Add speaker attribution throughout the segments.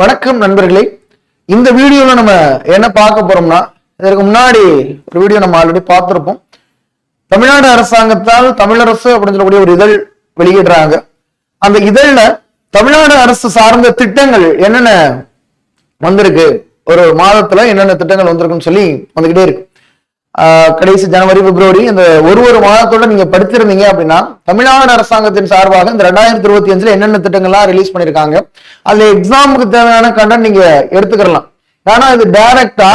Speaker 1: வணக்கம் நண்பர்களே. இந்த வீடியோவில் நம்ம என்ன பார்க்க போறோம்னா இதற்கு முன்னாடி ஒரு வீடியோ நம்ம ஆல்ரெடி பார்த்துருப்போம். தமிழ்நாடு அரசாங்கத்தால் தமிழரசு அப்படின்னு சொல்லக்கூடிய ஒரு இதழ் வெளியிடுறாங்க. அந்த இதழில் தமிழ்நாடு அரசு சார்ந்த திட்டங்கள் என்னென்ன வந்திருக்கு? ஒரு மாதத்துல என்னென்ன திட்டங்கள் வந்திருக்குன்னு சொல்லி வந்துகிட்டே இருக்கு. கடைசி ஜனவரி பிப்ரவரி இந்த ஒரு ஒரு மாதத்தோட நீங்க படிச்சிருந்தீங்க அப்படின்னா தமிழ்நாடு அரசாங்கத்தின் சார்பாக இந்த ரெண்டாயிரத்தி இருபத்தி அஞ்சுல என்னென்ன திட்டங்கள்லாம் ரிலீஸ் பண்ணிருக்காங்க அதுல எக்ஸாமுக்கு தேவையான கண்டென்ட் நீங்க எடுத்துக்கலாம். ஆனா இது டைரக்டா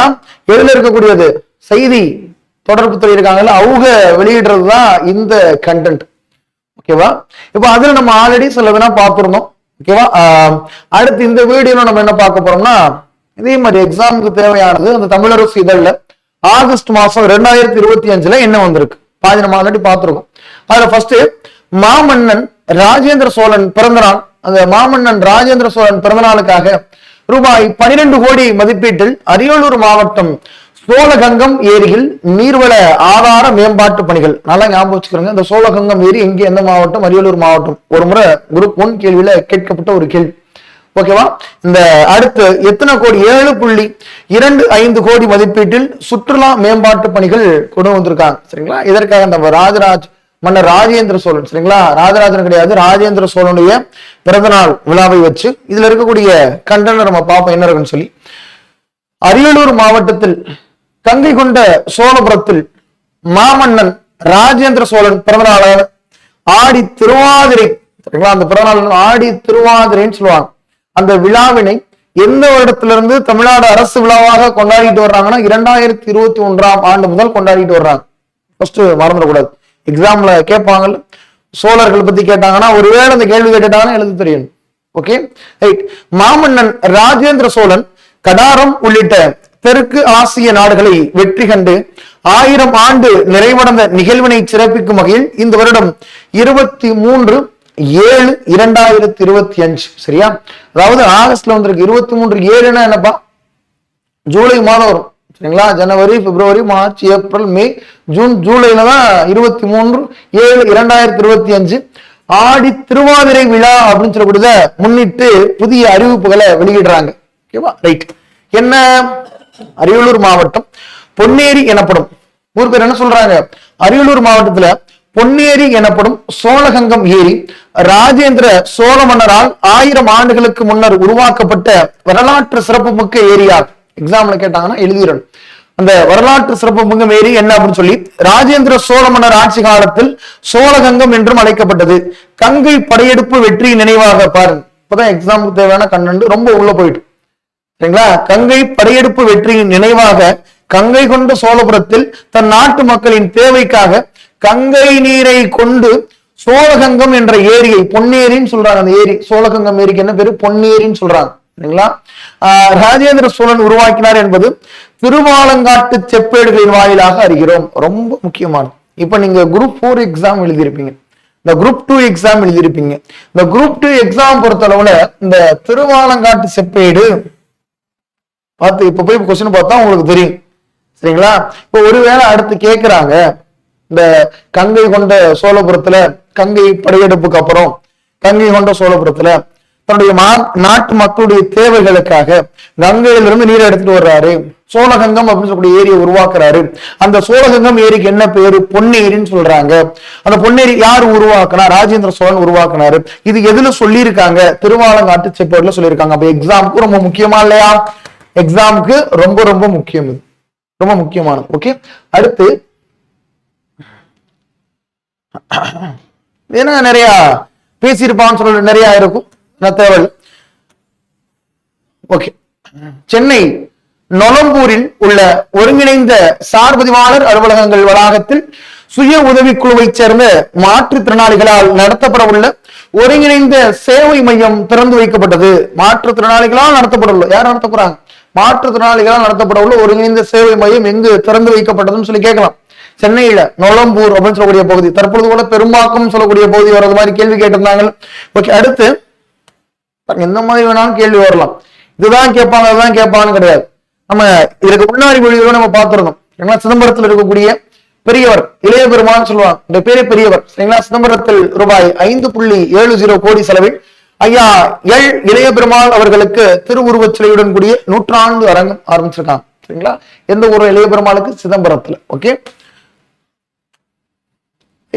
Speaker 1: எதுல இருக்கக்கூடியது? செய்தி தொடர்பு துறை இருக்காங்கல்ல அவங்க வெளியிடுறது தான் இந்த கண்டென்ட் ஓகேவா? இப்போ அதுல நம்ம ஆல்ரெடி சில பார்த்துருந்தோம். ஓகேவா? அடுத்து இந்த வீடியோல நம்ம என்ன பார்க்க போறோம்னா இதே மாதிரி எக்ஸாமுக்கு தேவையானது அந்த தமிழரசு இதழ்ல. ஆகஸ்ட் மாசம் ரெண்டாயிரத்தி இருபத்தி அஞ்சுல என்ன வந்திருக்கு? பாதி நம்ம ஆல்ரெடி பார்த்திருக்கோம். அதுல ஃபர்ஸ்ட் மாமன்னன் ராஜேந்திர சோழன் பிறந்த நாள். அந்த மாமன்னன் ராஜேந்திர சோழன் பிறந்த நாளுக்காக ரூபாய் பனிரெண்டு கோடி மதிப்பீட்டில் அரியலூர் மாவட்டம் சோழகங்கம் ஏரியில் நீர்வள ஆதார மேம்பாட்டு பணிகள். நல்லா ஞாபகம் வச்சுக்கிறோங்க இந்த சோழகங்கம் ஏரி எங்கே? எந்த மாவட்டம்? அரியலூர் மாவட்டம். ஒரு முறை குரூப் ஒன் கேள்வியில கேட்கப்பட்ட ஒரு கேள்வி. ஓகேவா? இந்த அடுத்து எத்தனை கோடி? ஏழு புள்ளி இரண்டு ஐந்து கோடி மதிப்பீட்டில் சுற்றுலா மேம்பாட்டு பணிகள் கொண்டு வந்திருக்காங்க. சரிங்களா? இதற்காக நம்ம ராஜராஜ் மன்னர் ராஜேந்திர சோழன் சரிங்களா? ராஜராஜன் கிடையாது ராஜேந்திர சோழனுடைய பிறந்தநாள் விழாவை வச்சு இதுல இருக்கக்கூடிய கண்டனர் நம்ம பார்ப்போம் என்ன இருக்குன்னு சொல்லி. அரியலூர் மாவட்டத்தில் கங்கை கொண்ட சோழபுரத்தில் மாமன்னன் ராஜேந்திர சோழன் பிறந்தநாளான ஆடி திருவாதிரை சரிங்களா? அந்த பிறந்தநாள் ஆடி திருவாதிரைன்னு சொல்லுவாங்க. அந்த விழாவினை எந்த வருடத்திலிருந்து தமிழ்நாடு அரசு விழாவாக கொண்டாடிட்டு வர்றாங்கன்னா இரண்டாயிரத்தி இருபத்தி ஒன்றாம் ஆண்டு முதல் கொண்டாடிட்டு வர்றாங்க. ஃபர்ஸ்ட் மறந்துடக்கூடாது. எக்ஸாம்ல கேட்பாங்கல்ல. சோழர்கள் பத்தி கேட்டாங்கன்னா ஒருவேளை அந்த கேள்வி கேட்டுட்டாங்கன்னா எழுத தெரியணும். ஓகே ரைட் மாமன்னன் ராஜேந்திர சோழன் கடாரம் உள்ளிட்ட தெற்கு ஆசிய நாடுகளை வெற்றி கண்டு ஆயிரம் ஆண்டு நிறைவடைந்த நிகழ்வினை சிறப்பிக்கும் வகையில் இந்த வருடம் இருபத்தி மூன்று ஏழு இரண்டாயிரத்தி இருபத்தி அஞ்சு சரியா? அதாவது ஆகஸ்ட்ல வந்திருக்கு. இருபத்தி மூன்று ஏழுன்னா என்னப்பா? ஜூலை மாதம் வரும் சரிங்களா? ஜனவரி பிப்ரவரி மார்ச் ஏப்ரல் மே ஜூன் ஜூலைல தான் இருபத்தி மூன்று ஏழு இரண்டாயிரத்தி இருபத்தி அஞ்சு. ஆடி திருவாதிரை விழா அப்படின்னு சொல்லக்கூடியத முன்னிட்டு புதிய அறிவிப்புகளை வெளியிடுறாங்க. ஓகேவா ரைட் என்ன? அரியலூர் மாவட்டம் பொன்னேரி எனப்படும். ஊர் பேர் என்ன சொல்றாங்க? அரியலூர் மாவட்டத்துல பொன்னேரி எனப்படும் சோழகங்கம் ஏரி ராஜேந்திர சோழ மன்னரால் ஆயிரம் ஆண்டுகளுக்கு முன்னர் உருவாக்கப்பட்ட வரலாற்று சிறப்புமிக்க ஏரியாகும் எக்ஸாம்ல கேட்டாங்கன்னா எழுதிடணும். அந்த வரலாற்று சிறப்புமிக்க ஏரி என்ன அப்படின்னு சொல்லி ராஜேந்திர சோழ மன்னர் ஆட்சி காலத்தில் சோழகங்கம் என்றும் அழைக்கப்பட்டது. கங்கை படையெடுப்பு வெற்றி நினைவாக பாருங்க. இப்பதான் எக்ஸாமுக்கு தேவையான கண்ணண்டு ரொம்ப உள்ள போயிட்டு. சரிங்களா? கங்கை படையெடுப்பு வெற்றியின் நினைவாக கங்கை கொண்ட சோழபுரத்தில் தன் நாட்டு மக்களின் தேவைக்காக கங்கை நீரை கொண்டு சோழகங்கம் என்ற ஏரியை பொன்னேரின்னு சொல்றாங்க அந்த ஏரி. சோழகங்கம் ஏரிக்கு என்ன பேரு? பொன்னேரின்னு சொல்றாங்க. சரிங்களா? ஆஹ் ராஜேந்திர சோழன் உருவாக்கினார் என்பது திருவாலங்காட்டு செப்பேடுகளின் வாயிலாக அறிகிறோம். ரொம்ப முக்கியமானது. இப்ப நீங்க குரூப் ஃபோர் எக்ஸாம் எழுதியிருப்பீங்க. இந்த குரூப் டூ எக்ஸாம் எழுதியிருப்பீங்க. இந்த குரூப் டூ எக்ஸாம் பொறுத்தளவுல இந்த திருவாலங்காட்டு செப்பேடு பார்த்து இப்ப போய் கொஸ்டின் பார்த்தா உங்களுக்கு தெரியும். சரிங்களா? இப்ப ஒருவேளை அடுத்து கேக்குறாங்க இந்த கங்கை கொண்ட சோழபுரத்துல கங்கை படையெடுப்புக்கு அப்புறம் கங்கை கொண்ட சோழபுரத்துல தன்னுடைய மா- நாட்டு மக்களுடைய தேவைகளுக்காக கங்கையிலிருந்து நீரை எடுத்துட்டு வர்றாரு. சோழகங்கம் அப்படின்னு சொல்லக்கூடிய ஏரியை உருவாக்குறாரு. அந்த சோழகங்கம் ஏரிக்கு என்ன பேரு? பொன்னேரின்னு சொல்றாங்க. அந்த பொன்னேரி யார் உருவாக்குனா? ராஜேந்திர சோழன் உருவாக்குனாரு. இது எதுல சொல்லியிருக்காங்க? திருவாலங்காட்டு செப்பேடுல சொல்லியிருக்காங்க. அப்ப எக்ஸாமுக்கு ரொம்ப முக்கியமா இல்லையா? எக்ஸாமுக்கு ரொம்ப ரொம்ப முக்கியம் இது. ரொம்ப முக்கியமானது. ஓகே அடுத்து ஏன்னா நிறைய பேசியிருப்பான்னு சொல்ல நிறைய இருக்கும். நான் ஓகே சென்னை நொலம்பூரில் உள்ள ஒருங்கிணைந்த சார்பதிவாளர் அலுவலகங்கள் வளாகத்தில் சுய உதவிக்குழுவைச் சேர்ந்த மாற்றுத்திறனாளிகளால் நடத்தப்பட உள்ள ஒருங்கிணைந்த சேவை மையம் திறந்து வைக்கப்பட்டது. மாற்றுத்திறனாளிகளால் நடத்தப்பட உள்ள யார் நடத்த போறாங்க? மாற்றுத்திறனாளிகளால் நடத்தப்பட உள்ள ஒருங்கிணைந்த சேவை மையம் எங்கு திறந்து வைக்கப்பட்டதுன்னு சொல்லி கேட்கலாம். சென்னையில நொலம்பூர் அப்படின்னு சொல்லக்கூடிய பகுதி தற்பொழுது கூட பெரும்பாக்கம் சொல்லக்கூடிய பகுதி வர்றது மாதிரி கேள்வி கேட்டிருந்தாங்க. ஓகே அடுத்து எந்த மாதிரி வேணாலும் கேள்வி வரலாம். இதுதான் கேட்பாங்க அதுதான் கேட்பாங்கன்னு கிடையாது. நம்ம இதுக்கு முன்னாடி வீடியோல நம்ம பார்த்திருந்தோம். ஏன்னா சிதம்பரத்தில் இருக்கக்கூடிய பெரியவர் இளைய பெருமான் சொல்லுவாங்க. இந்த பேரே பெரியவர். சரிங்களா? சிதம்பரத்தில் ரூபாய் ஐந்து புள்ளி ஏழு ஜீரோ கோடி செலவில் ஐயா எல் இளைய பெருமாள் அவர்களுக்கு திருவுருவச் சிலையுடன் கூடிய நூற்றாண்டு அரங்கம் ஆரம்பிச்சிருக்காங்க. சரிங்களா? எந்த ஒரு இளைய பெருமாளுக்கு? சிதம்பரத்துல. ஓகே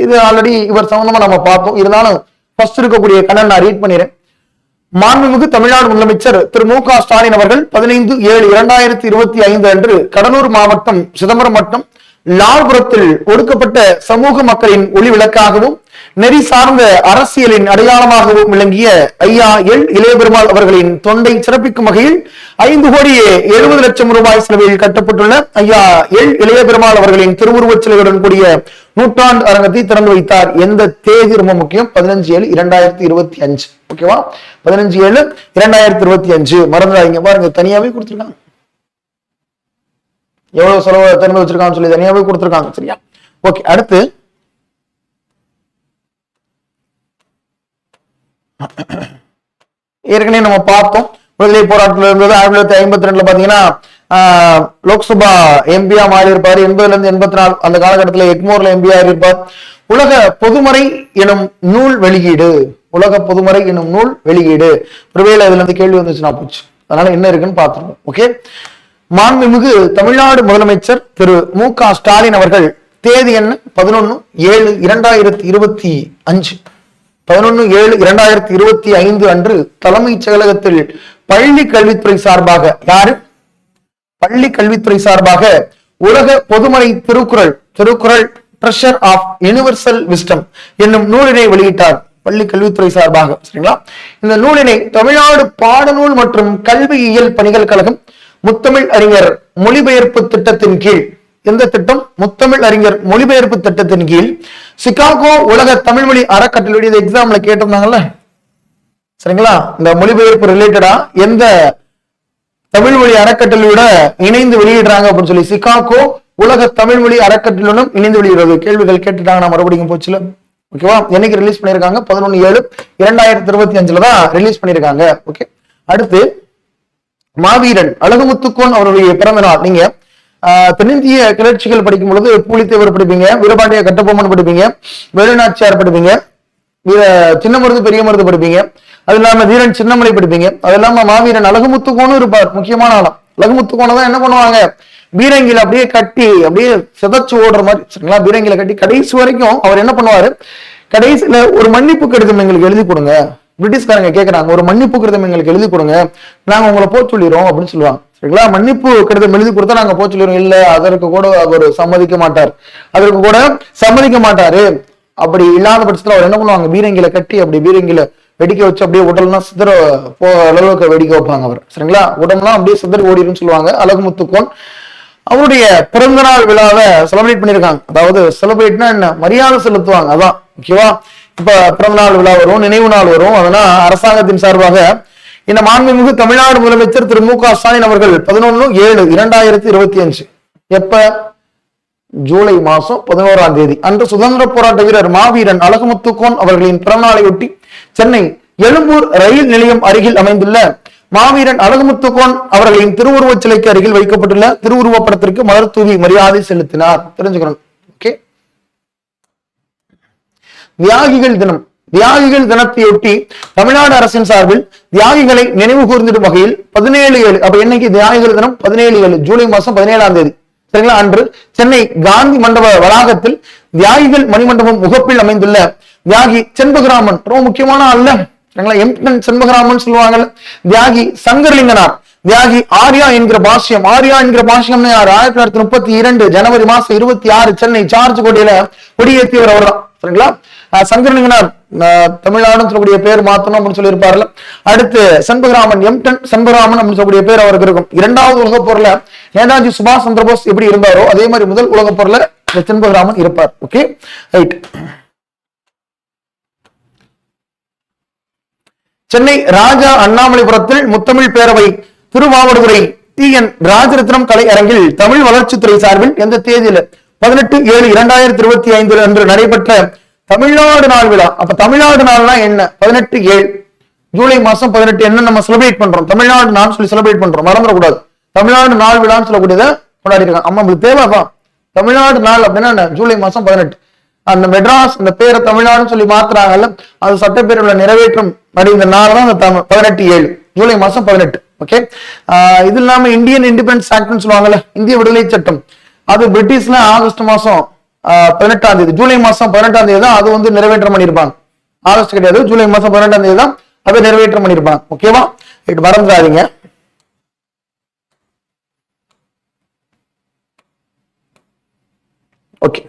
Speaker 1: இது ஆல்ரெடி இவர் சம்பந்தமா நம்ம பார்த்தோம். இருந்தாலும் ஃபர்ஸ்ட் இருக்கக்கூடிய கடன் நான் ரீட் பண்ணிடுறேன். மாண்புமிகு தமிழ்நாடு முதலமைச்சர் திரு மு க ஸ்டாலின் அவர்கள் பதினைந்து ஏழு இரண்டாயிரத்தி இருபத்தி ஐந்து அன்று கடலூர் மாவட்டம் சிதம்பரம் வட்டம் லால்புரத்தில் ஒடுக்கப்பட்ட சமூக மக்களின் ஒளி விளக்காகவும் நெறி சார்ந்த அரசியலின் அடையாளமாகவும் விளங்கிய ஐயா எல். இளையபெருமாள் அவர்களின் தொண்டை சிறப்பிக்கும் வகையில் ஐந்து கோடியே எழுபது லட்சம் ரூபாய் செலவில் கட்டப்பட்டுள்ள ஐயா எல். இளையபெருமாள் அவர்களின் திருவுருவச் சிலையுடன் கூடிய நூற்றாண்டு அரங்கத்தை திறந்து வைத்தார். எந்த தேதி ரொம்ப முக்கியம். பதினஞ்சு ஏழு இரண்டாயிரத்தி இருபத்தி அஞ்சு. ஓகேவா? பதினஞ்சு ஏழு இரண்டாயிரத்தி இருபத்தி அஞ்சு. மறந்துடாதீங்க. பாருங்க தனியாவே கொடுத்துருக்காங்க. எவ்வளவு செலவு திறந்து வச்சிருக்கான்னு சொல்லி தனியாவே கொடுத்துருக்காங்க. சரியா? ஓகே அடுத்து ஏற்கனவே நம்ம பார்த்தோம். விடுதலை போராட்டத்தில் இருந்தது ஆயிரத்தி தொள்ளாயிரத்தி ஐம்பத்தி ரெண்டுல பாத்தீங்கன்னா லோக்சபா எம்பியா மாறி இருப்பார் எண்பதுல இருந்து எண்பத்தி நாலு அந்த காலகட்டத்தில் எக்மோர்ல எம்பியா இருப்பார் உலக பொதுமறை எனும் நூல் வெளியீடு. உலக பொதுமறை எனும் நூல் வெளியீடு. ஒருவேளை அதுல இருந்து கேள்வி வந்துச்சுன்னா போச்சு. அதனால என்ன இருக்குன்னு பார்த்துருவோம். ஓகே? மாண்புமிகு தமிழ்நாடு முதலமைச்சர் திரு மு க ஸ்டாலின் அவர்கள் தேதி என்ன? பதினொன்னு ஏழு இரண்டாயிரத்தி இருபத்தி அஞ்சு. பதினொன்னு ஏழு இரண்டாயிரத்தி இருபத்தி ஐந்து அன்று தலைமைச் செயலகத்தில் பள்ளி கல்வித்துறை சார்பாக யாரு? பள்ளி கல்வித்துறை சார்பாக உலக பொதுமறை Thirukkural Thirukkural treasure of universal wisdom என்னும் நூலினை வெளியிட்டார் பள்ளி கல்வித்துறை சார்பாக சரிங்களா? இந்த நூலினை தமிழ்நாடு பாடநூல் மற்றும் கல்வியியல் பணிகள் கழகம் முத்தமிழ் அறிஞர் மொழிபெயர்ப்பு திட்டத்தின் கீழ் எந்த திட்டம்? முத்தமிழ் அறிஞர் மொழிபெயர்ப்பு திட்டத்தின் கீழ் சிகாகோ உலக தமிழ்மொழி அறக்கட்டளையுடைய எக்ஸாம்ல கேட்டிருந்தாங்கல்ல? சரிங்களா? இந்த மொழிபெயர்ப்பு ரிலேட்டடா எந்த தமிழ் மொழி அறக்கட்டளையோட இணைந்து வெளியிடுறாங்க அப்படின்னு சொல்லி சிகாகோ உலக தமிழ் மொழி அறக்கட்டளையுடன் இணைந்து வெளியிடுறது. கேள்விகள் கேட்டுட்டாங்க நான் மறுபடியும் போச்சுல. ஓகேவா? என்னைக்கு ரிலீஸ் பண்ணிருக்காங்க பதினொன்னு ஏழு இரண்டாயிரத்தி இருபத்தி அஞ்சுல தான் ரிலீஸ் பண்ணிருக்காங்க ஓகே. அடுத்து மாவீரன் அழகுமுத்துக்கோன் அவருடைய பிறந்த நாள். நீங்க தென்னிந்திய கிளர்ச்சிகள் படிக்கும் பொழுது பூலித்தேவர் படிப்பீங்க வீரபாண்டிய கட்டபொம்மன் படிப்பீங்க வேலுநாச்சியார் படிப்பீங்க வீர சின்ன மருது பெரிய மருது படிப்பீங்க. அது இல்லாம வீரன் சின்னமலை படிப்பீங்க. அது இல்லாம மாவீரன் அழகுமுத்துக்கோனும் இருப்பார் முக்கியமான ஆளம் அழகுமுத்துக்கோனை தான் என்ன பண்ணுவாங்க? பீரங்கில அப்படியே கட்டி அப்படியே சிதைச்சு ஓடுற மாதிரி சரிங்களா? பீரங்கில கட்டி கடைசி வரைக்கும் அவர் என்ன பண்ணுவாரு? கடைசியில ஒரு மன்னிப்பு கடிதம் எங்களுக்கு எழுதி கொடுங்க. பிரிட்டிஷ்காரங்க கேட்கறாங்க ஒரு மன்னிப்பு கடிதம் எங்களுக்கு எழுதி கொடுங்க நாங்க உங்களை போக சொல்லிடுறோம் அப்படின்னு சொல்லுவாங்க. சரிங்களா? மன்னிப்பு கடிதம் எழுதி கொடுத்தா நாங்க போக சொல்லிடுறோம். இல்ல அதற்கு கூட அவர் சம்மதிக்க மாட்டார். அதற்கு கூட சம்மதிக்க மாட்டாரு. அப்படி இல்லாத பட்சத்துல அவர் என்ன பண்ணுவாங்க? பீரங்கில கட்டி அப்படி பீரங்கில வெடிக்க வச்சு அப்படியே உடல்லாம் சிதற போ அளவுக்கு வெடிக்க வைப்பாங்க அவர். சரிங்களா? உடம்புலாம் அப்படியே சிதற ஓடிடும்னு சொல்லுவாங்க. அழகுமுத்துக்கோன் அவருடைய பிறந்தநாள் விழாவை செலிப்ரேட் பண்ணிருக்காங்க அதாவது செலிப்ரேட்னா என்ன? மரியாதை செலுத்துவாங்க. அதான் ஓகேவா இப்ப பிறந்த நாள் விழா வரும் நினைவு நாள் வரும். அதனால அரசாங்கத்தின் சார்பாக இந்த மாண்புமிகு தமிழ்நாடு முதலமைச்சர் திரு மு க ஸ்டாலின் அவர்கள் பதினொன்னு ஏழு இரண்டாயிரத்தி இருபத்தி அஞ்சு எப்ப? ஜூலை மாசம் பதினோராம் தேதி. அன்று சுதந்திர போராட்ட வீரர் மாவீரன் அழகுமுத்துக்கோன் அவர்களின் பிறந்தநாளையொட்டி சென்னை எழும்பூர் ரயில் நிலையம் அருகில் அமைந்துள்ள மாவீரன் அழகுமுத்துக்கோன் அவர்களின் திருவுருவச் சிலைக்கு அருகில் வைக்கப்பட்டுள்ள திருவுருவப்படத்திற்கு மலர் தூவி மரியாதை செலுத்தினார். தெரிஞ்சுக்கணும் ஓகே தியாகிகள் தினம். தியாகிகள் தினத்தையொட்டி தமிழ்நாடு அரசின் சார்பில் தியாகிகளை நினைவு கூர்ந்திடும் வகையில் பதினேழு ஏழு அப்ப என்னைக்கு தியாகிகள் தினம்? பதினேழு ஏழு ஜூலை மாசம் பதினேழாம் தேதி. சரிங்களா? அன்று சென்னை காந்தி மண்டப வளாகத்தில் தியாகிகள் மணிமண்டபம் முகப்பில் அமைந்துள்ள தியாகி செண்பகராமன் ரொம்ப முக்கியமான அல்ல சரிங்களா? எம்டன் செண்பகராமன் சொல்லுவாங்கல்ல. தியாகி சங்கரலிங்கனார். தியாகி ஆர்யா என்கிற பாஷ்யம். ஆர்யா என்கிற பாஷ்யம்னு யார்? ஆயிரத்தி தொள்ளாயிரத்தி முப்பத்தி இரண்டு ஜனவரி மாசம் இருபத்தி ஆறு சென்னை சார்ஜ் கோட்டையில கொடியேற்றியவர் அவர் தான் சரிங்களா? சங்கரலிங்கனார் தமிழ்நாடுன்னு சொல்லக்கூடிய பேர் மாத்தணும் அப்படின்னு சொல்லியிருப்பாருல அடுத்து செண்பகராமன் எம்டன் செண்பகராமன் அப்படின்னு சொல்லக்கூடிய பேர் அவருக்கு இருக்கும். இரண்டாவது உலக போர்ல நேதாஜி சுபாஷ் சந்திர போஸ் எப்படி இருந்தாரோ அதே மாதிரி முதல் உலக போர்ல இந்த செண்பகராமன் இருப்பார். ஓகே ரைட் சென்னை ராஜா அண்ணாமலைபுரத்தில் முத்தமிழ் பேரவை திருவாவடுதுறை டி என் ராஜரத்னம் கலை அரங்கில் தமிழ் வளர்ச்சித்துறை சார்பில் எந்த தேதியில்? பதினெட்டு ஏழு இரண்டாயிரத்தி இருபத்தி ஐந்து அன்று நடைபெற்ற தமிழ்நாடு நாள் விழா. அப்ப தமிழ்நாடு நாள்னா என்ன? பதினெட்டு ஏழு. ஜூலை மாசம் பதினெட்டு என்ன நம்ம செலிப்ரேட் பண்றோம்? தமிழ்நாடு நாள் சொல்லி செலிப்ரேட் பண்றோம். மறந்துடக்கூடாது தமிழ்நாடு நாள் விழான்னு சொல்லக்கூடியதை கொண்டாடி இருக்காங்க. அம்மா உங்களுக்கு தேவைதான் தமிழ்நாடு நாள் அப்படின்னா என்ன? ஜூலை மாசம் பதினெட்டு. அந்த மெட்ராஸ் அந்த பேரை தமிழ்நாடுன்னு சொல்லி மாத்துறாங்கல்ல அது சட்டப்பேரவையில நிறைவேற்றும் அடைந்த நாள் தான் அந்த தமிழ் பதினெட்டு ஏழு. ஜூலை மாசம் பதினெட்டு. ஓகே இது இல்லாம இந்தியன் இண்டிபெண்டன்ஸ் ஆக்ட்னு சொல்லுவாங்கல்ல இந்திய விடுதலை சட்டம். அது பிரிட்டிஷ்ல ஆகஸ்ட் மாசம் பதினெட்டாம் தேதி. ஜூலை மாசம் பதினெட்டாம் தேதி தான் அது வந்து நிறைவேற்றம் பண்ணியிருப்பாங்க. ஆகஸ்ட் கிடையாது ஜூலை மாசம் பதினெட்டாம் தேதி தான் அதை நிறைவேற்றம் பண்ணியிருப்பாங்க. ஓகேவா ரைட் மறந்துடாதீங்க ஓகே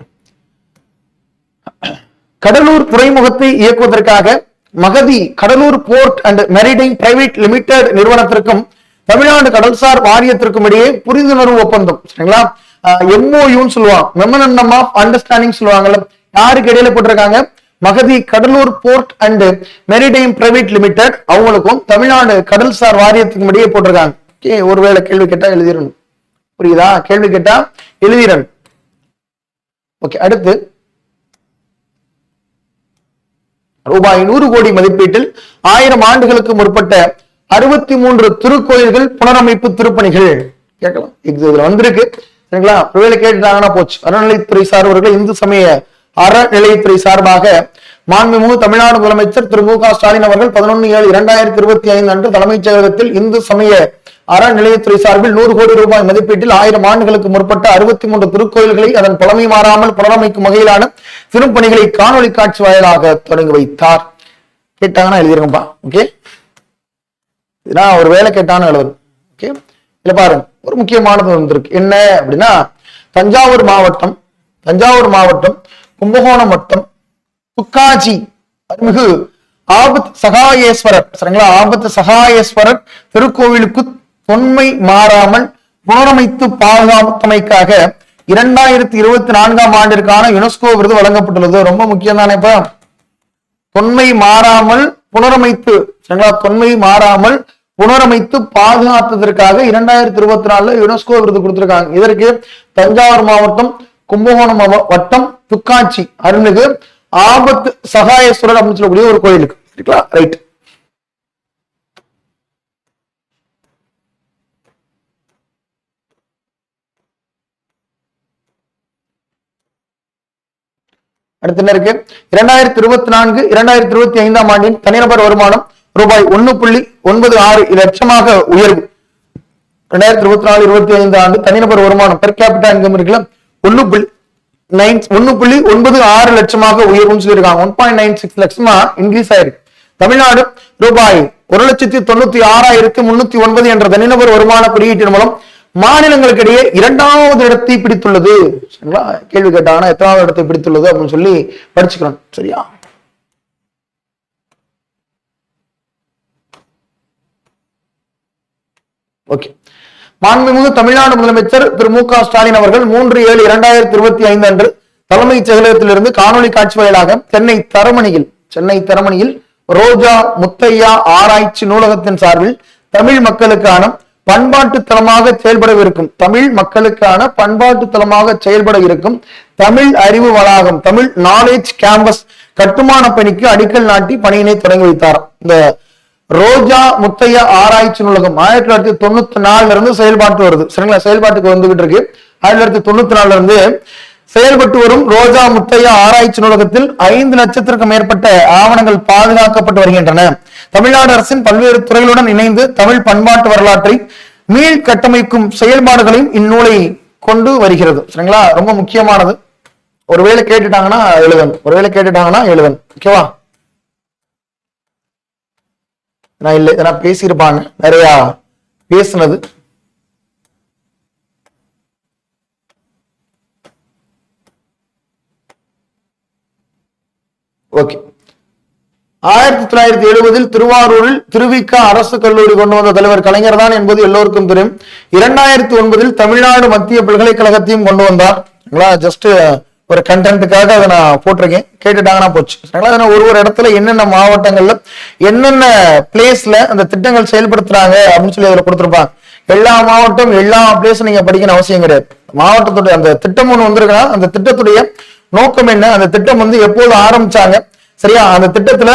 Speaker 1: கடலூர் துறைமுகத்தை இயக்குவதற்காக Mahathi Cuddalore port and maritime private limited நிறுவனத்திற்கும் தமிழ்நாடு கடல்சார் வாரியத்திற்கும் இடையே புரிந்துணர்வு ஒப்பந்தம். சரிங்களா? எம்ஓயூன்னு சொல்லுவாங்க. மெமனண்டம் ஆஃப் அண்டர்ஸ்டாண்டிங் சொல்லுவாங்கல்ல. யாருக்கு இடையில போட்டிருக்காங்க? Mahathi Cuddalore port and maritime private limited அவங்களுக்கும் தமிழ்நாடு கடல்சார் வாரியத்துக்கும் இடையே போட்டிருக்காங்க. ஓகே ஒருவேளை கேள்வி கேட்டா எழுதிடணும் புரியுதா? கேள்வி கேட்டா எழுதிடணும் ஓகே அடுத்து. ரூபாய் நூறு கோடி மதிப்பீட்டில் ஆயிரம் ஆண்டுகளுக்கு முற்பட்ட அறுபத்தி மூன்று திருக்கோயில்கள் புனரமைப்பு திருப்பணிகள். கேட்கலாம். இதுல வந்திருக்கு. சரிங்களா? ஒருவேளை கேட்டுட்டாங்கன்னா போச்சு. அறநிலைத்துறை சார்பவர்கள் இந்து சமய அறநிலையத்துறை சார்பாக மாண்புமிகு தமிழ்நாடு முதலமைச்சர் திரு மு க ஸ்டாலின் அவர்கள் பதினொன்னு ஏழு இரண்டாயிரத்தி இருபத்தி ஐந்து அன்று தலைமைச் செயலகத்தில் இந்து சமய அறநிலையத்துறை சார்பில் நூறு கோடி ரூபாய் மதிப்பீட்டில் ஆயிரம் ஆண்டுகளுக்கு முற்பட்ட அறுபத்தி மூன்று திருக்கோயில்களை அதன் பழமை மாறாமல் புனரமைக்கும் வகையிலான திருப்பணிகளை காணொளி காட்சி வாயிலாக தொடங்கி வைத்தார். கேட்டாங்கன்னா எழுதிருங்கப்பா. ஓகே இதெல்லாம் ஒரு வேலை கேட்டான்னு எழுதணும் ஓகே இல்ல பாருங்க. ஒரு முக்கியமானது வந்திருக்கு. என்ன அப்படின்னா தஞ்சாவூர் மாவட்டம் தஞ்சாவூர் மாவட்டம் கும்பகோணம் வட்டம் துக்காஜி அருமிகு ஆபத் சகாயேஸ்வரர் சரிங்களா? ஆபத்து சகாயேஸ்வரர் திருக்கோவிலுக்கு தொன்மை மாறாமல் புனரமைத்து பாதுகாத்தமைக்காக இரண்டாயிரத்தி இருபத்தி நான்காம் ஆண்டிற்கான யுனெஸ்கோ விருது வழங்கப்பட்டுள்ளது. ரொம்ப முக்கியம் தானே இப்ப? தொன்மை மாறாமல் புனரமைத்து சரிங்களா? தொன்மை மாறாமல் புனரமைத்து பாதுகாத்ததற்காக இரண்டாயிரத்தி இருபத்தி நாலுல யுனெஸ்கோ விருது கொடுத்திருக்காங்க. இதற்கு தஞ்சாவூர் மாவட்டம் கும்பகோணம் வட்டம் துக்காட்சி அருள்மிகு ஆபத்து சகாயேஸ்வரர் அப்படின்னு சொல்லக்கூடிய ஒரு கோயிலுக்கு. சரிங்களா? ரைட் அடுத்து என்ன இருக்கு? இரண்டாயிரத்தி இருபத்தி நான்கு இரண்டாயிரத்தி இருபத்தி ஐந்தாம் ஆண்டின் தனிநபர் வருமானம் ரூபாய் ஒன்னு புள்ளி ஒன்பது ஆறு லட்சமாக உயர்வு. ரெண்டாயிரத்தி இருபத்தி நாலு இருபத்தி ஐந்து ஆண்டு தனிநபர் வருமானம் பெர் கேபிட்டா இன்கம் இருக்குல்ல ஒன்னு புள்ளி நைன் ஒன்னு புள்ளி ஒன்பது ஆறு லட்சமாக உயர்வுன்னு சொல்லியிருக்காங்க. ஒன் பாயிண்ட் நைன் சிக்ஸ் லட்சமா இன்க்ரீஸ் ஆயிருக்கு. தமிழ்நாடு ரூபாய் ஒரு லட்சத்தி தொண்ணூத்தி ஆறாயிரத்தி முன்னூத்தி ஒன்பது என்ற தனிநபர் வருமான குறியீட்டின் மூலம் மாநிலங்களுக்கிடையே இரண்டாவது இடத்தை பிடித்துள்ளது. சரிங்களா? கேள்வி கேட்டாங்கன்னா எத்தனாவது இடத்தை பிடித்துள்ளது அப்படின்னு சொல்லி படிச்சுக்கிறோம் சரியா? ஓகே மாண்புமிகு தமிழ்நாடு முதலமைச்சர் திரு மு க ஸ்டாலின் அவர்கள் மூன்று ஏழு இரண்டாயிரத்தி இருபத்தி ஐந்து அன்று தலைமைச் செயலகத்திலிருந்து காணொலி காட்சி வாயிலாக சென்னை தரமணியில் சென்னை தரமணியில் ரோஜா முத்தையா ஆராய்ச்சி நூலகத்தின் சார்பில் தமிழ் மக்களுக்கான பண்பாட்டு தளமாக செயல்படவிருக்கும் தமிழ் மக்களுக்கான பண்பாட்டு தளமாக செயல்பட இருக்கும் தமிழ் அறிவு வளாகம் தமிழ் நாலேஜ் கேம்பஸ் கட்டுமான பணிக்கு அடிக்கல் நாட்டி பணியினை தொடங்கி வைத்தார். இந்த ரோஜா முத்தையா ஆராய்ச்சி நூலகம் ஆயிரத்தி தொள்ளாயிரத்தி தொண்ணூத்தி நாலுல இருந்து செயல்பாட்டு வருது. சரிங்களா? செயல்பாட்டுக்கு வந்துகிட்டு இருக்கு. ஆயிரத்தி தொள்ளாயிரத்தி தொண்ணூத்தி நாலுல இருந்து செயல்பட்டு வரும் ரோஜா முத்தையா ஆராய்ச்சி நூலகத்தில் ஐந்து லட்சத்திற்கும் மேற்பட்ட ஆவணங்கள் பாதுகாக்கப்பட்டு வருகின்றன. தமிழ்நாடு அரசின் பல்வேறு துறைகளுடன் இணைந்து தமிழ் பண்பாட்டு வரலாற்றை மீள் கட்டமைக்கும் செயல்பாடுகளையும் இந்நூலை கொண்டு வருகிறது. சரிங்களா? ரொம்ப முக்கியமானது. ஒருவேளை கேட்டுட்டாங்கன்னா எழுதன் ஒருவேளை கேட்டுட்டாங்கன்னா எழுதன் ஓகேவா? நான் இல்லை இதெல்லாம் பேசியிருப்பாங்க. நிறையா பேசுனது. ஓகே. ஆயிரத்தி தொள்ளாயிரத்தி எழுபதில் திருவாரூரில் திருவிக அரசு கல்லூரி கொண்டு வந்த தலைவர் கலைஞர் தான் என்பது எல்லோருக்கும் தெரியும். இரண்டாயிரத்தி ஒன்பதில் தமிழ்நாடு மத்திய பல்கலைக்கழகத்தையும் கொண்டு வந்தார். ஜஸ்ட் ஒரு கண்டென்ட்டுக்காக அதை நான் போட்டிருக்கேன். கேட்டுட்டாங்கன்னா போச்சு. அதனால ஒரு ஒரு இடத்துல என்னென்ன மாவட்டங்கள்ல என்னென்ன பிளேஸ்ல அந்த திட்டங்கள் செயல்படுத்துறாங்க அப்படின்னு சொல்லி அதில் கொடுத்துருப்பாங்க. எல்லா மாவட்டம் எல்லா பிளேஸும் நீங்க படிக்கணும் அவசியம் கிடையாது. மாவட்டத்துடைய அந்த திட்டம் ஒன்று வந்திருக்குன்னா அந்த திட்டத்துடைய நோக்கம் என்ன? அந்த திட்டம் வந்து எப்போது ஆரம்பிச்சாங்க? சரியா? அந்த திட்டத்துல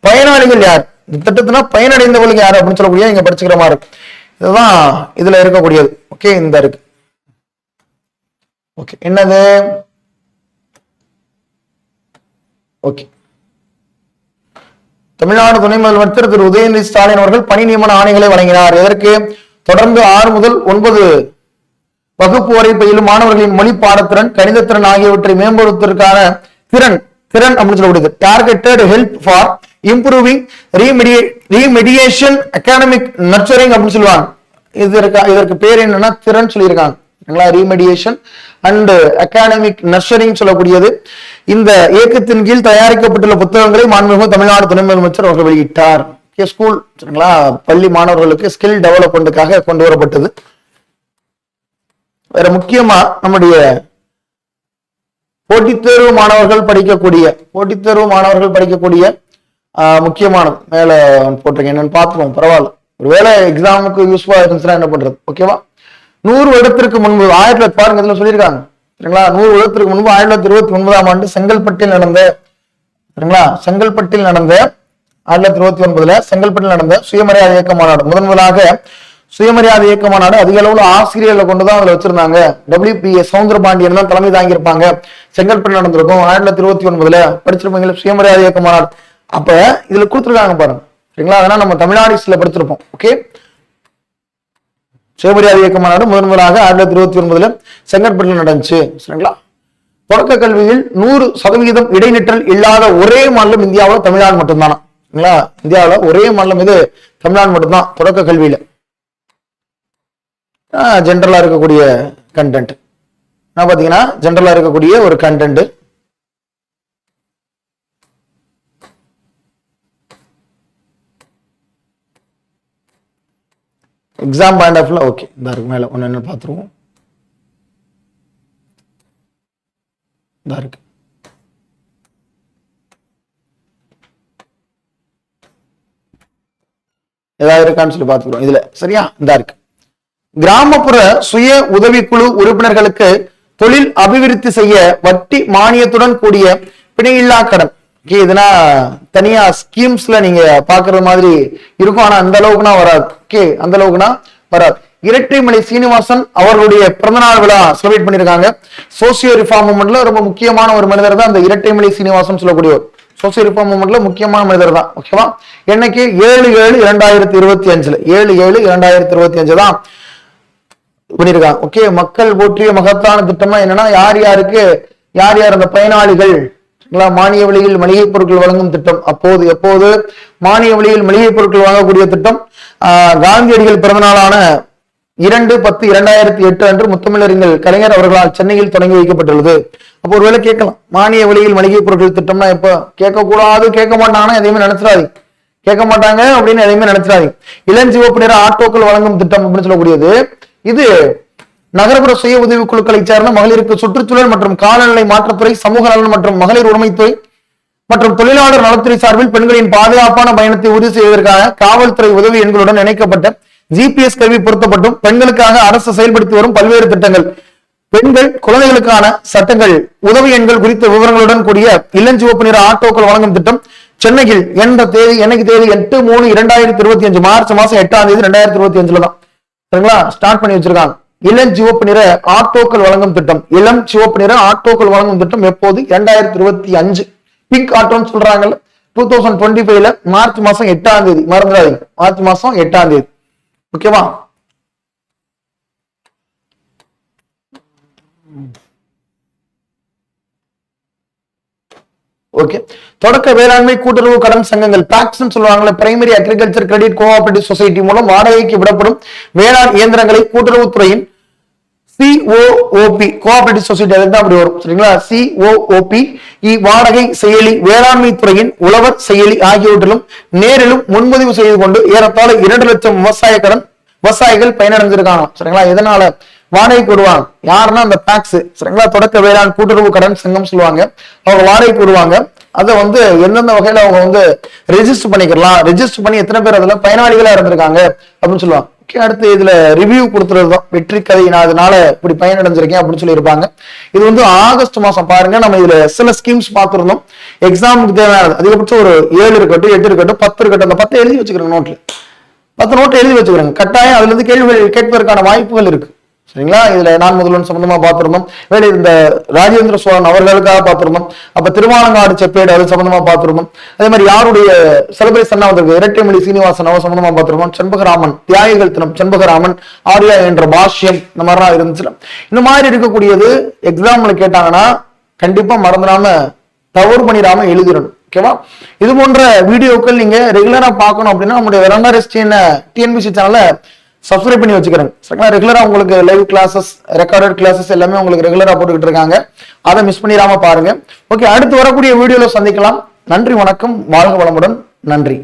Speaker 1: பயனாளிகள் யார்? இந்த திட்டத்தினா பயனடைந்தவர்கள் யார் அப்படின்னு சொல்லக்கூடிய நீங்க படிச்சுக்கிற மாதிரி இருக்கு. இதுதான் இதுல இருக்கக்கூடியது. ஓகே? இந்த இருக்கு. ஓகே. என்னது? ஓகே. தமிழ்நாடு துணை முதலமைச்சர் திரு உதயநிதி ஸ்டாலின் அவர்கள் பணி நியமன ஆணைகளை வழங்கினார். இதற்கு தொடர்ந்து ஆறு முதல் ஒன்பது வகுப்பு வரை பயிலும் மாணவர்களின் மொழி பாடத்திறன் கணிதத்திறன் ஆகியவற்றை மேம்படுத்துவதற்கான திறன் திறன் அப்படின்னு சொல்லப்படுது. Targeted help for improving remediation academic nurturing அப்படின்னு சொல்லுவாங்க. இதற்கு இதற்கு பேர் என்னன்னா திறன் சொல்லியிருக்காங்க. ரீமெடியேஷன் அண்ட் அகாடமிக் நர்சரிங் சொல்லக்கூடியது. இந்த இயக்கத்தின் கீழ் தயாரிக்கப்பட்டுள்ள புத்தகங்களை மாண்புமிகு தமிழ்நாடு துணை முதலமைச்சர் அவர்கள் வெளியிட்டார். ஸ்கூல் சரிங்களா? பள்ளி மாணவர்களுக்கு ஸ்கில் டெவலப்மெண்ட்டுக்காக கொண்டு வரப்பட்டது. வேற முக்கியமா நம்முடைய போட்டித் தேர்வு மாணவர்கள் படிக்கக்கூடிய போட்டித் தேர்வு மாணவர்கள் படிக்கக்கூடிய ஆஹ், முக்கியமானது. மேல போட்டிருக்கேன் என்னன்னு பார்த்துக்கோங்க பரவாயில்ல. ஒருவேளை எக்ஸாமுக்கு யூஸ்ஃபுல்லா இருந்துச்சுன்னா என்ன பண்றது? ஓகேவா? நூறு வருடத்திற்கு முன்பு ஆயிரத்தி தொள்ளாயிரத்தி பாருங்க இதுல சொல்லியிருக்காங்க. சரிங்களா? நூறு வருடத்திற்கு முன்பு ஆயிரத்தி தொள்ளாயிரத்தி இருபத்தி ஒன்பதாம் ஆண்டு செங்கல்பட்டில் நடந்த சரிங்களா? செங்கல்பட்டில் நடந்த ஆயிரத்தி தொள்ளாயிரத்தி இருபத்தி ஒன்பதுல செங்கல்பட்டில் நடந்த சுயமரியாதை இயக்க மாநாடு. முதன் முதலாக சுயமரியாதை இயக்க மாநாடு அதிக அளவுல ஆசிரியர்களை கொண்டுதான் அதுல வச்சிருந்தாங்க. டபிள்யூ பி சவுந்தர பாண்டியன் தான் தலைமை தாங்கியிருப்பாங்க. செங்கல்பட்டு நடந்திருக்கும் ஆயிரத்தி தொள்ளாயிரத்தி இருபத்தி ஒன்பதுல படிச்சிருப்பீங்க சுயமரியாதை இயக்க மாநாடு. அப்ப இதுல கொடுத்துருக்காங்க பாருங்க. சரிங்களா? அதெல்லாம் நம்ம தமிழ்நாடு படிச்சிருப்போம். ஓகே சுயமரியாதை இயக்க மாநாடு முதன் முதலாக ஆயிரத்தி தொள்ளாயிரத்தி இருபத்தி ஒன்பதுல செங்கல்பட்டில் நடந்துச்சு. சரிங்களா? தொடக்க கல்வியில் நூறு சதவிகிதம் இடைநிற்றல் இல்லாத ஒரே மாநிலம் இந்தியாவில் தமிழ்நாடு மட்டும்தானா? சரிங்களா? இந்தியாவில் ஒரே மாநிலம் இது தமிழ்நாடு மட்டும்தான் தொடக்க கல்வியில. ஜென்ரலா இருக்கக்கூடிய கண்டென்ட் நான் பாத்தீங்கன்னா ஜென்ரலா இருக்கக்கூடிய ஒரு கண்டென்ட் எக்ஸாம் பாயிண்ட் ஆஃப்ல ஓகே இந்த இருக்கு மேல ஒன்று என்ன பார்த்துருவோம் இந்த இருக்கு. ஏதாவது இருக்கான்னு சொல்லி பார்த்துக்கிறோம் இதுல சரியா? இந்த இருக்கு. கிராமப்புற சுய உதவிக்குழு உறுப்பினர்களுக்கு தொழில் அபிவிருத்தி செய்ய வட்டி மானியத்துடன் கூடிய பிணையில்லா கடன். இதுனா தனியா ஸ்கீம்ஸ்ல நீங்க பாக்குற மாதிரி இருக்கும். ஆனா அந்த அளவுக்குனா வராது. ஓகே அந்த அளவுக்குனா வராது. இரட்டைமலை சீனிவாசன் அவர்களுடைய பிறந்தநாள் விழா செலிப்ரேட் பண்ணிருக்காங்க. சோசியோ ரிஃபார்ம் மூமெண்ட்ல ரொம்ப முக்கியமான ஒரு மனிதர் தான் அந்த இரட்டைமலை சீனிவாசன் சொல்லக்கூடியவர். சோசியோ ரிஃபார்ம் மூமெண்ட்ல முக்கியமான மனிதர் தான். ஓகேவா என்னைக்கு? ஏழு ஏழு இரண்டாயிரத்தி இருபத்தி அஞ்சுல. ஏழு ஏழு இரண்டாயிரத்தி இருபத்தி அஞ்சு தான் பண்ணிருக்காங்க. ஓகே மக்கள் போற்றிய மகத்தான திட்டமா என்னன்னா யார் யாருக்கு யார் யார் அந்த பயனாளிகள் மானிய விலையில் மளிகை பொருட்கள் வழங்கும் திட்டம். அப்போது எப்போது? மானிய விலையில் மளிகை பொருட்கள் வாங்கக்கூடிய திட்டம். ஆஹ், காந்தியடிகள் பிறந்த நாளான இரண்டு பத்து இரண்டாயிரத்தி எட்டு அன்று முத்தமிழறிஞர் கலைஞர் அவர்களால் சென்னையில் தொடங்கி வைக்கப்பட்டுள்ளது. அப்போ ஒருவேளை கேட்கலாம். மானிய விலையில் மளிகை பொருட்கள் திட்டம்னா எப்ப? கேட்கக்கூடாது கேட்க மாட்டாங்கன்னா எதையுமே நினைச்சிடாது. கேட்க மாட்டாங்க அப்படின்னு எதையுமே நினைச்சிடாதீங்க இளஞ்சிவப்பு நிற ஆட்டோக்கள் வழங்கும் திட்டம் அப்படின்னு சொல்லக்கூடியது. இது நகர்ப்புற சுய உதவி குழுக்களை சேர்ந்த மகளிருக்கு சுற்றுச்சூழல் மற்றும் காலநிலை மாற்றத்துறை சமூக நலன் மற்றும் மகளிர் உரிமைத்துறை மற்றும் தொழிலாளர் நலத்துறை சார்பில் பெண்களின் பாதுகாப்பான பயணத்தை உறுதி செய்வதற்காக காவல்துறை உதவி எண்களுடன் இணைக்கப்பட்ட ஜிபிஎஸ் கருவி பொருத்தப்பட்டும் பெண்களுக்காக அரசு செயல்படுத்தி வரும் பல்வேறு திட்டங்கள். பெண்கள் குழந்தைகளுக்கான சட்டங்கள் உதவி எண்கள் குறித்த விவரங்களுடன் கூடிய இளஞ்சிவப்பு நிற ஆட்டோக்கள் வழங்கும் திட்டம் சென்னையில் எந்த தேதி என்னைக்கு தேதி? எட்டு மூணு இரண்டாயிரத்தி இருபத்தி அஞ்சு மார்ச் மாசம் எட்டாம் தேதி ரெண்டாயிரத்தி இருபத்தி அஞ்சுல தான் சரிங்களா? ஸ்டார்ட் பண்ணி வச்சிருக்காங்க. இளம் சிவப்பு நிற ஆட்டோக்கள் வழங்கும் திட்டம். இளம் சிவப்பு நிற ஆட்டோக்கள் வழங்கும் திட்டம் எப்போது? இரண்டாயிரத்தி இருபத்தி அஞ்சு. பிங்க் ஆட்டோன்னு சொல்றாங்கல்ல. டூ தௌசண்ட் டுவெண்ட்டி ஃபைவ்ல மார்ச் மாசம் எட்டாம் தேதி. மறந்துடாதீங்க. மார்ச் மாசம் எட்டாம் தேதி. ஓகேவா? ஓகே தொடக்க வேளாண்மை கூட்டுறவு கடன் சங்கங்கள் பேக்ஸ் சொல்லுவாங்கல்ல primary agriculture credit cooperative society மூலம் வாடகைக்கு விடப்படும் வேளாண் இயந்திரங்களை கூட்டுறவுத்துறையின் சிஓஓபி கோஆபரேட்டிவ் சொசைட்டி அதுக்கு தான் அப்படி வரும். சரிங்களா? சிஓஓபி வாடகை செயலி வேளாண்மை துறையின் உழவர் செயலி ஆகியவற்றிலும் நேரிலும் முன்பதிவு செய்து கொண்டு ஏறத்தாழ இரண்டு லட்சம் விவசாய கடன் விவசாயிகள் பயனடைஞ்சிருக்காங்க சரிங்களா? எதனால? வாடகைக்கு கூடுவாங்க. யாருன்னா அந்த பேக்ஸ் சரிங்களா? தொடக்க வேளாண் கூட்டுறவு கடன் சங்கம் சொல்லுவாங்க. அவங்க வாடகைக்கு கூடுவாங்க. அதை வந்து எந்தெந்த வகையில அவங்க வந்து ரெஜிஸ்டர் பண்ணிக்கலாம். ரெஜிஸ்டர் பண்ணி எத்தனை பேர் அதுல பயனாளிகளா இருந்திருக்காங்க அப்படின்னு சொல்லுவாங்க. அடுத்து இதுல ரிவ்யூ கொடுத்துறது தான் வெற்றி கதை நான் அதனால இப்படி பயனடைஞ்சிருக்கேன் அப்படின்னு சொல்லியிருப்பாங்க. இது வந்து ஆகஸ்ட் மாசம் பாருங்க. நம்ம இதுல சில ஸ்கீம்ஸ் பார்த்துருந்தோம். எக்ஸாமுக்கு தேவையானது. அதிகபட்சம் ஒரு ஏழு இருக்கட்டும் எட்டு இருக்கட்டும் பத்து இருக்கட்டும். அந்த பத்து எழுதி வச்சுக்கிறேங்க நோட்ல பத்து நோட்டு எழுதி வச்சுக்கிறேங்க. கட்டாயம் அதுல இருந்து கேள்விகள் கேட்பதற்கான வாய்ப்புகள் இருக்கு. சரிங்களா? இதுல நான் முதல்வன் சம்பந்தமா பார்த்திருந்தோம். வேலை இந்த ராஜேந்திர சோழன் அவர்களுக்காக பார்த்திருந்தோம். அப்ப திருவாலங்காடு செப்பேடு அது சம்பந்தமா பார்த்திருந்தோம். அதே மாதிரி யாருடைய செலிபிரேஷன் வந்திருக்கு? இரட்டைமொழி சீனிவாசன் அவர் சம்பந்தமா பார்த்திருக்கோம் செண்பகராமன் தியாகிகள் தினம் செண்பகராமன் ஆர்யா என்ற பாஷ்யம் இந்த மாதிரிலாம் இருந்துச்சு இந்த மாதிரி இருக்கக்கூடியது எக்ஸாம்ல கேட்டாங்கன்னா கண்டிப்பா மறந்துடாம தவறு பண்ணிடாம எழுதிடணும். ஓகேவா இது போன்ற வீடியோக்கள் நீங்க ரெகுலரா பார்க்கணும் அப்படின்னா நம்முடைய வெரண்டா டிஎன்பிசி சேனலை சப்ஸ்கிரைப் பண்ணி வச்சுக்கிறேன் சரிங்களா? ரெகுலரா உங்களுக்கு லைவ் கிளாஸஸ் ரெக்கார்டட் கிளாஸஸ் எல்லாமே உங்களுக்கு ரெகுலரா போட்டுக்கிட்டு இருக்காங்க. அதை மிஸ் பண்ணிடாம பாருங்க. ஓகே அடுத்து வரக்கூடிய வீடியோல சந்திக்கலாம். நன்றி வணக்கம். வாழ்க வளமுடன். நன்றி.